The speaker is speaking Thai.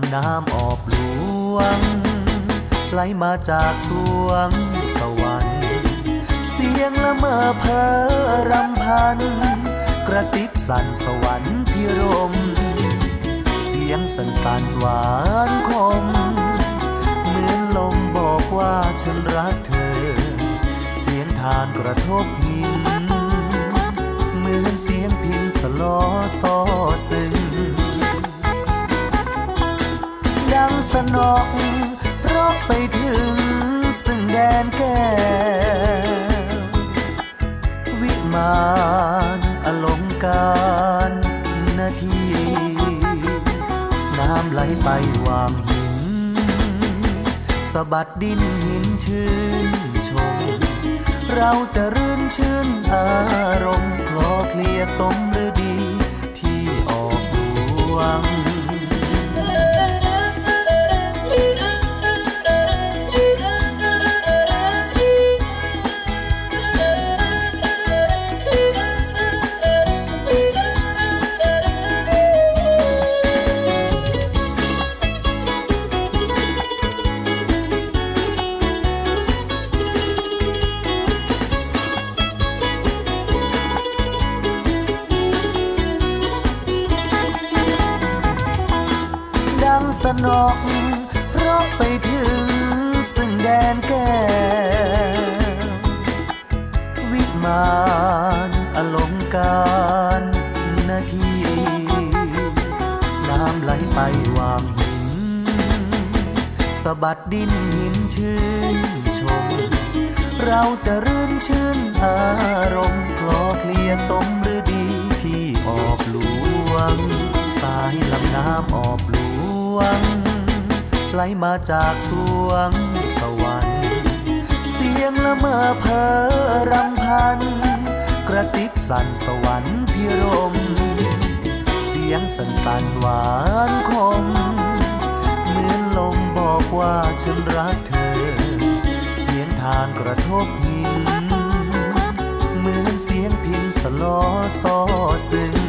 ำน้ำออบหลวง ไหลมาจากสวงสวรรค์ เสียงละเมอเพอรำพัน กระซิบสั่นสวรรค์พิรม เสียงสันสันหวานคม เหมือนลมบอกว่าฉันรักเธอ เสียงทานกระทบหิน เหมือนเสียงพินสลอซอซึ้ง สนอกเพราะไปถึงซึ่งแดนแก้ววิมานอลงการนาที น้ำไหลไปวางหิน สะบัดดินหินชื่นชม เราจะรื่นชื่นอารมณ์คลอเคลียสมฤดีที่ออกหลวง สนอกเพราะไปถึงซึ่งแดนแก้ววิมานอลงการนาทีน้ำไหลไปวางหินสะบัดดินหินชื่นชม เราจะรื่นชื่นอารมณ์คลอเคลียสมฤดีที่ออกหลวง สายลำน้ำออกหล วง ไหลมาจากสวงสวรรค์ เสียงละเมอเพอรำพัน กระซิบสั่นสวรรค์พิรม เสียงสันสันหวานคม เหมือนลมบอกว่าฉันรักเธอ เสียงทานกระทบหิน เหมือนเสียงพินสลอซอซึ้ง